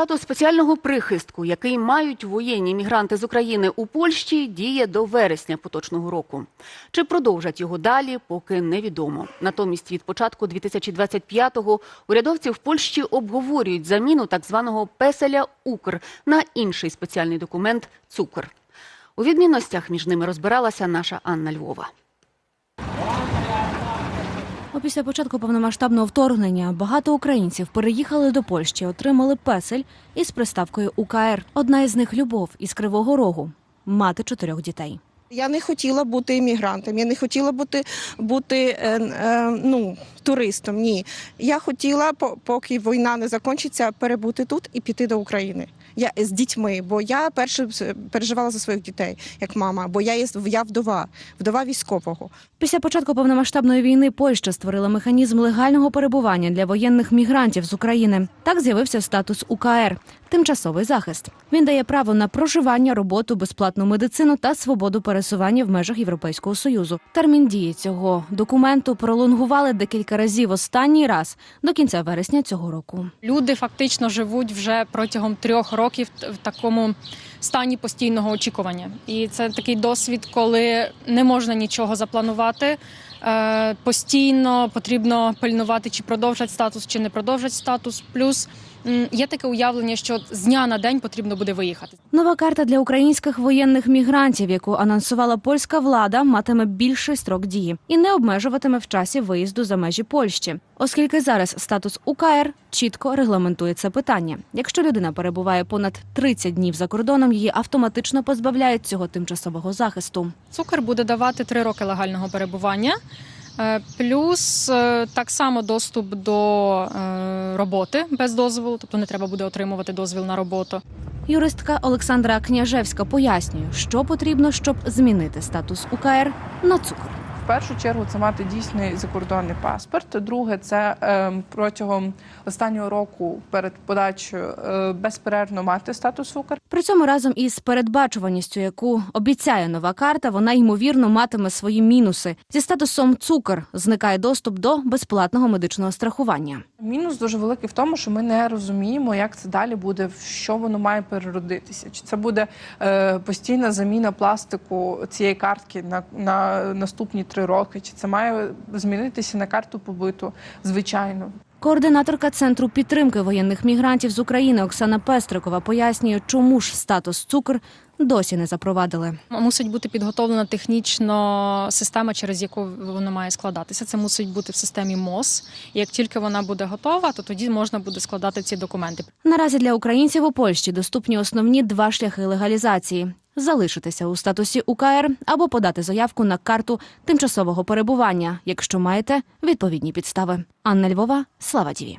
Статус спеціального прихистку, який мають воєнні мігранти з України у Польщі, діє до вересня поточного року. Чи продовжать його далі, поки невідомо. Натомість від початку 2025-го урядовці в Польщі обговорюють заміну так званого песеля Укр на інший спеціальний документ Цукр. У відмінностях між ними розбиралася наша Анна Львова. Після початку повномасштабного вторгнення багато українців переїхали до Польщі, отримали песель із приставкою УКР. Одна із них любов із Кривого Рогу, мати чотирьох дітей. Я не хотіла бути іммігрантом, я не хотіла бути, бути е, е, ну, туристом. Ні. Я хотіла, по- поки війна не закінчиться, перебути тут і піти до України. Я з дітьми, бо я перше переживала за своїх дітей як мама, бо я є я вдова, вдова військового. Після початку повномасштабної війни Польща створила механізм легального перебування для воєнних мігрантів з України. Так з'явився статус УКР тимчасовий захист. Він дає право на проживання, роботу, безплатну медицину та свободу пересування в межах Європейського союзу. Термін дії цього документу пролонгували декілька разів останній раз до кінця вересня цього року. Люди фактично живуть вже протягом трьох років в такому стані постійного очікування. І це такий досвід, коли не можна нічого запланувати. Е, Постійно потрібно пильнувати, чи продовжать статус, чи не продовжать статус. Плюс є таке уявлення, що з дня на день потрібно буде виїхати. Нова карта для українських воєнних мігрантів, яку анонсувала польська влада, матиме більший строк дії і не обмежуватиме в часі виїзду за межі Польщі, оскільки зараз статус УКР чітко регламентує це питання. Якщо людина перебуває понад 30 днів за кордоном, її автоматично позбавляють цього тимчасового захисту. Цукор буде давати три роки легального перебування. Е, Плюс е, так само доступ до е, роботи без дозволу, тобто не треба буде отримувати дозвіл на роботу. Юристка Олександра Княжевська пояснює, що потрібно, щоб змінити статус УКР на цукор. В першу чергу це мати дійсний закордонний паспорт. Друге, це е, протягом останнього року перед подачею е, безперервно мати статус УКР. При цьому разом із передбачуваністю, яку обіцяє нова карта, вона ймовірно матиме свої мінуси. Зі статусом цукор зникає доступ до безплатного медичного страхування. Мінус дуже великий в тому, що ми не розуміємо, як це далі буде, що воно має переродитися. Чи це буде е, постійна заміна пластику цієї картки на, на наступні три роки, чи це має змінитися на карту побиту звичайно. Координаторка центру підтримки воєнних мігрантів з України Оксана Пестрикова пояснює, чому ж статус цукор досі не запровадили. Мусить бути підготовлена технічно система, через яку воно має складатися. Це мусить бути в системі МОЗ. І як тільки вона буде готова, то тоді можна буде складати ці документи. Наразі для українців у Польщі доступні основні два шляхи легалізації: залишитися у статусі УКР або подати заявку на карту тимчасового перебування, якщо маєте відповідні підстави. Анна Львова, Слава Тіві.